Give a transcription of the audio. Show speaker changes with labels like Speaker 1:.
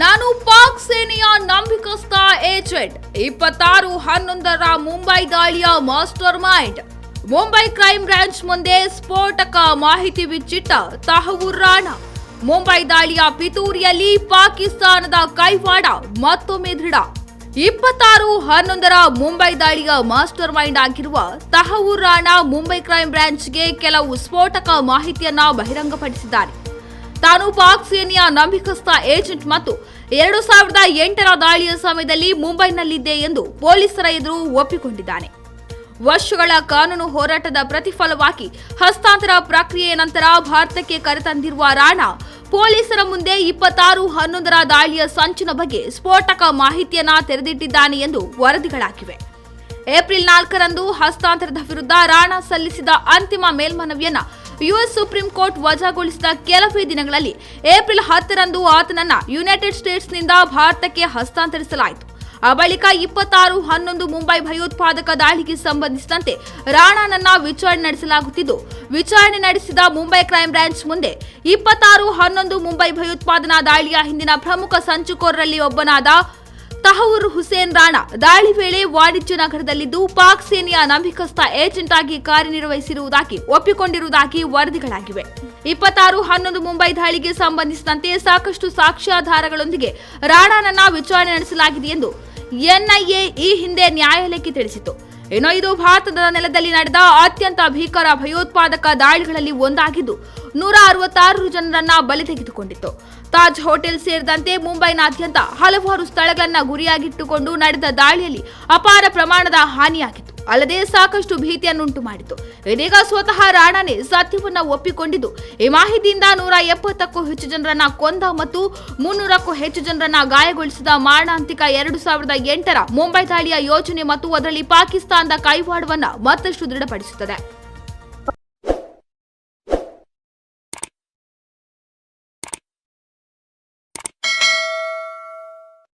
Speaker 1: ನಾನು ಪಾಕ್ ಸೇನೆಯ ನಂಬಿಕಸ್ಥ ಏಜೆಂಟ್. ಇಪ್ಪತ್ತಾರು ಹನ್ನೊಂದರ ಮುಂಬೈ ದಾಳಿಯ master mind Mumbai crime branch ಮುಂದೆ ಸ್ಫೋಟಕ ಮಾಹಿತಿ ಬಿಚ್ಚಿಟ್ಟ ತಹವೂರ್ ರಾಣಾ. ಮುಂಬೈ ದಾಳಿಯ ಪಿತೂರಿಯಲ್ಲಿ ಪಾಕಿಸ್ತಾನದ ಕೈವಾಡ ಮತ್ತೊಮ್ಮೆ ದೃಢ. ಇಪ್ಪತ್ತಾರು ಹನ್ನೊಂದರ ಮುಂಬೈ ದಾಳಿಯ ಮಾಸ್ಟರ್ ಮೈಂಡ್ ಆಗಿರುವ ತಹವೂರ್ ರಾಣಾ ಮುಂಬೈ ಕ್ರೈಮ್ ಬ್ರಾಂಚ್ಗೆ ಕೆಲವು ಸ್ಫೋಟಕ ಮಾಹಿತಿಯನ್ನ ಬಹಿರಂಗಪಡಿಸಿದ್ದಾರೆ. ತಾನು ಪಾಕ್ ಸೇನೆಯ ನಂಬಿಕಸ್ಥ ಏಜೆಂಟ್ ಮತ್ತು ಎರಡು ಸಾವಿರದ ಎಂಟರ ದಾಳಿಯ ಸಮಯದಲ್ಲಿ ಮುಂಬೈನಲ್ಲಿದ್ದೆ ಎಂದು ಪೊಲೀಸರ ಎದುರು ಒಪ್ಪಿಕೊಂಡಿದ್ದಾನೆ. ವರ್ಷಗಳ ಕಾನೂನು ಹೋರಾಟದ ಪ್ರತಿಫಲವಾಗಿ ಹಸ್ತಾಂತರ ಪ್ರಕ್ರಿಯೆ ನಂತರ ಭಾರತಕ್ಕೆ ಕರೆತಂದಿರುವ ರಾಣಾ, ಪೊಲೀಸರ ಮುಂದೆ ಇಪ್ಪತ್ತಾರು ಹನ್ನೊಂದರ ದಾಳಿಯ ಸಂಚಿನ ಬಗ್ಗೆ ಸ್ಫೋಟಕ ಮಾಹಿತಿಯನ್ನ ತೆರೆದಿಟ್ಟಿದ್ದಾನೆ ಎಂದು ವರದಿಗಳಾಗಿವೆ. ಏಪ್ರಿಲ್ ನಾಲ್ಕರಂದು ಹಸ್ತಾಂತರದ ವಿರುದ್ಧ ರಾಣಾ ಸಲ್ಲಿಸಿದ ಅಂತಿಮ ಮೇಲ್ಮನವಿಯನ್ನ ಯುಎಸ್ ಸುಪ್ರೀಂ ಕೋರ್ಟ್ ವಜಾಗೊಳಿಸಿದ ಕೆಲವೇ ದಿನಗಳಲ್ಲಿ ಏಪ್ರಿಲ್ ಹತ್ತರಂದು ಆತನನ್ನ ಯುನೈಟೆಡ್ ಸ್ಟೇಟ್ಸ್ನಿಂದ ಭಾರತಕ್ಕೆ ಹಸ್ತಾಂತರಿಸಲಾಯಿತು. ಆ ಬಳಿಕ ಇಪ್ಪತ್ತಾರು ಹನ್ನೊಂದು ಮುಂಬೈ ಭಯೋತ್ಪಾದಕ ದಾಳಿಗೆ ಸಂಬಂಧಿಸಿದಂತೆ ರಾಣಾನನ್ನ ವಿಚಾರಣೆ ನಡೆಸಲಾಗುತ್ತಿದ್ದು, ವಿಚಾರಣೆ ನಡೆಸಿದ ಮುಂಬೈ ಕ್ರೈಂ ಬ್ರಾಂಚ್ ಮುಂದೆ ಇಪ್ಪತ್ತಾರು ಹನ್ನೊಂದು ಮುಂಬೈ ಭಯೋತ್ಪಾದನಾ ದಾಳಿಯ ಹಿಂದಿನ ಪ್ರಮುಖ ಸಂಚುಕೋರರಲ್ಲಿ ಒಬ್ಬನಾದ ತಹವೂರ್ ಹುಸೇನ್ ರಾಣಾ ದಾಳಿ ವೇಳೆ ವಾಣಿಜ್ಯ ನಗರದಲ್ಲಿದ್ದು ಪಾಕ್ ಸೇನೆಯ ನಂಬಿಕಸ್ಥ ಏಜೆಂಟ್ ಆಗಿ ಕಾರ್ಯನಿರ್ವಹಿಸಿರುವುದಾಗಿ ಒಪ್ಪಿಕೊಂಡಿರುವುದಾಗಿ ವರದಿಗಳಾಗಿವೆ. ಇಪ್ಪತ್ತಾರು ಹನ್ನೊಂದು ಮುಂಬೈ ದಾಳಿಗೆ ಸಂಬಂಧಿಸಿದಂತೆ ಸಾಕಷ್ಟು ಸಾಕ್ಷ್ಯಾಧಾರಗಳೊಂದಿಗೆ ರಾಣಾನನ್ನ ವಿಚಾರಣೆ ನಡೆಸಲಾಗಿದೆ ಎಂದು ಎನ್ಐಎ ಈ ಹಿಂದೆ ನ್ಯಾಯಾಲಯಕ್ಕೆ ತಿಳಿಸಿತು ಇನ್ನು ಇದು ಭಾರತದ ನೆಲದಲ್ಲಿ ನಡೆದ ಅತ್ಯಂತ ಭೀಕರ ಭಯೋತ್ಪಾದಕ ದಾಳಿಗಳಲ್ಲಿ ಒಂದಾಗಿದ್ದು ನೂರ ಅರವತ್ತಾರು ಜನರನ್ನ ಬಲಿ ತೆಗೆದುಕೊಂಡಿತ್ತು. ತಾಜ್ ಹೋಟೆಲ್ ಸೇರಿದಂತೆ ಮುಂಬೈನಾದ್ಯಂತ ಹಲವಾರು ಸ್ಥಳಗಳನ್ನ ಗುರಿಯಾಗಿಟ್ಟುಕೊಂಡು ನಡೆದ ದಾಳಿಯಲ್ಲಿ ಅಪಾರ ಪ್ರಮಾಣದ ಹಾನಿಯಾಗಿತ್ತು. ಅಲ್ಲದೆ ಸಾಕಷ್ಟು ಭೀತಿಯನ್ನುಂಟು ಮಾಡಿತು. ಇದೀಗ ಸ್ವತಃ ರಾಣಾನೇ ಸತ್ಯವನ್ನ ಒಪ್ಪಿಕೊಂಡಿದ್ದು. ಈ ಮಾಹಿತಿಯಿಂದ ನೂರ ಎಪ್ಪತ್ತಕ್ಕೂ ಹೆಚ್ಚು ಜನರನ್ನ ಕೊಂದ ಮತ್ತು ಮುನ್ನೂರಕ್ಕೂ ಹೆಚ್ಚು ಜನರನ್ನ ಗಾಯಗೊಳಿಸಿದ ಮಾರಣಾಂತಿಕ ಎರಡು ಸಾವಿರದ ಎಂಟರ ಮುಂಬೈ ದಾಳಿಯ ಯೋಜನೆ ಮತ್ತು ಅದರಲ್ಲಿ ಪಾಕಿಸ್ತಾನದ ಕೈವಾಡವನ್ನ ಮತ್ತಷ್ಟು ದೃಢಪಡಿಸುತ್ತದೆ.